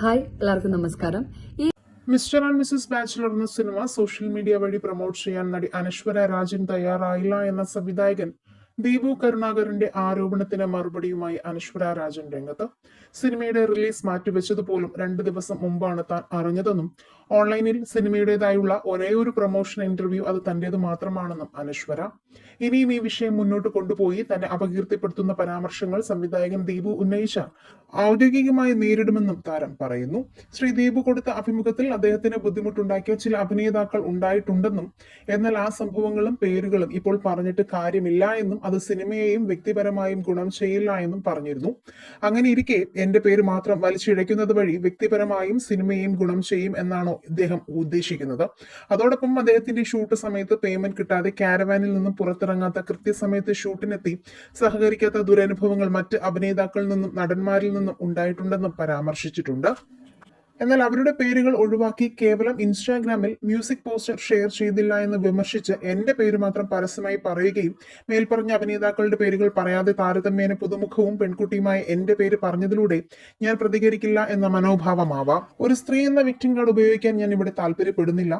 Hi എല്ലാവർക്കും നമസ്കാരം. ഈ മിസ്റ്റർ ആൻഡ് മിസസ് ബാച്ചിലർ എന്ന സിനിമ സോഷ്യൽ മീഡിയ വഴി പ്രൊമോട്ട് ചെയ്യാൻ നടി അനശ്വര രാജൻ തയ്യാറായില്ല എന്ന സംവിധായകൻ ദീപു കരുണാകരന്റെ ആരോപണത്തിന് മറുപടിയുമായി അനശ്വര രാജൻ രംഗത്ത്. സിനിമയുടെ റിലീസ് മാറ്റിവെച്ചതുപോലും രണ്ട് ദിവസം മുമ്പാണ് താൻ അറിഞ്ഞതെന്നും ഓൺലൈനിൽ സിനിമയുടേതായുള്ള ഒരേ ഒരു പ്രൊമോഷൻ ഇന്റർവ്യൂ അത് തന്റേത് മാത്രമാണെന്നും അനശ്വര. ഇനിയും ഈ വിഷയം മുന്നോട്ട് കൊണ്ടുപോയി തന്നെ അപകീർത്തിപ്പെടുത്തുന്ന പരാമർശങ്ങൾ സംവിധായകൻ ദീപു ഉന്നയിച്ച ഔദ്യോഗികമായി നേരിടുമെന്നും താരം പറയുന്നു. ശ്രീ ദീപു കൊടുത്ത അഭിമുഖത്തിൽ അദ്ദേഹത്തിന് ബുദ്ധിമുട്ടുണ്ടാക്കിയ ചില അഭിനേതാക്കൾ ഉണ്ടായിട്ടുണ്ടെന്നും എന്നാൽ ആ സംഭവങ്ങളും പേരുകളും ഇപ്പോൾ പറഞ്ഞിട്ട് കാര്യമില്ല എന്നും അത് സിനിമയെയും വ്യക്തിപരമായും ഗുണം ചെയ്യില്ല എന്നും പറഞ്ഞിരുന്നു. അങ്ങനെ ഇരിക്കെ എന്റെ പേര് മാത്രം വലിച്ചിഴയ്ക്കുന്നത് വഴി വ്യക്തിപരമായും സിനിമയെയും ഗുണം ചെയ്യും എന്നാണോ ഇദ്ദേഹം ഉദ്ദേശിക്കുന്നത്. അതോടൊപ്പം അദ്ദേഹത്തിന്റെ ഷൂട്ട് സമയത്ത് പേയ്മെന്റ് കിട്ടാതെ കാരവാനിൽ നിന്നും പുറത്തിറങ്ങാത്ത കൃത്യസമയത്ത് ഷൂട്ടിനെത്തി സഹകരിക്കാത്ത ദുരനുഭവങ്ങൾ മറ്റ് അഭിനേതാക്കളിൽ നിന്നും നടന്മാരിൽ നിന്നും ഉണ്ടായിട്ടുണ്ടെന്നും പരാമർശിച്ചിട്ടുണ്ട്. എന്നാൽ അവരുടെ പേരുകൾ ഒഴിവാക്കി കേവലം ഇൻസ്റ്റാഗ്രാമിൽ മ്യൂസിക് പോസ്റ്റർ ഷെയർ ചെയ്തില്ല എന്ന് വിമർശിച്ച് എന്റെ പേര് മാത്രം പരസ്യമായി പറയുകയും മേൽപ്പറഞ്ഞ അഭിനേതാക്കളുടെ പേരുകൾ പറയാതെ താരതമ്യേന പുതുമുഖവും പെൺകുട്ടിയുമായ എന്റെ പേര് പറഞ്ഞതിലൂടെ ഞാൻ പ്രതികരിക്കില്ല എന്ന മനോഭാവമാവാം. ഒരു സ്ത്രീ എന്ന വിക്ടിം കാർഡ് ഉപയോഗിക്കാൻ ഞാൻ ഇവിടെ താല്പര്യപ്പെടുന്നില്ല.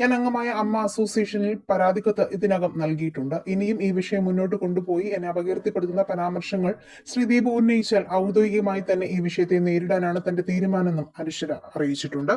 ഞാൻ അംഗമായ അമ്മ അസോസിയേഷനിൽ പരാതിക്കത്ത് ഇതിനകം നൽകിയിട്ടുണ്ട്. ഇനിയും ഈ വിഷയം മുന്നോട്ട് കൊണ്ടുപോയി എന്നെ അപകീർത്തിപ്പെടുത്തുന്ന പരാമർശങ്ങൾ ശ്രീദീപ് ഉന്നയിച്ചാൽ ഔദ്യോഗികമായി തന്നെ ഈ വിഷയത്തെ നേരിടാനാണ് തന്റെ തീരുമാനമെന്നും അനുശ്വര അറിയിച്ചിട്ടുണ്ട്.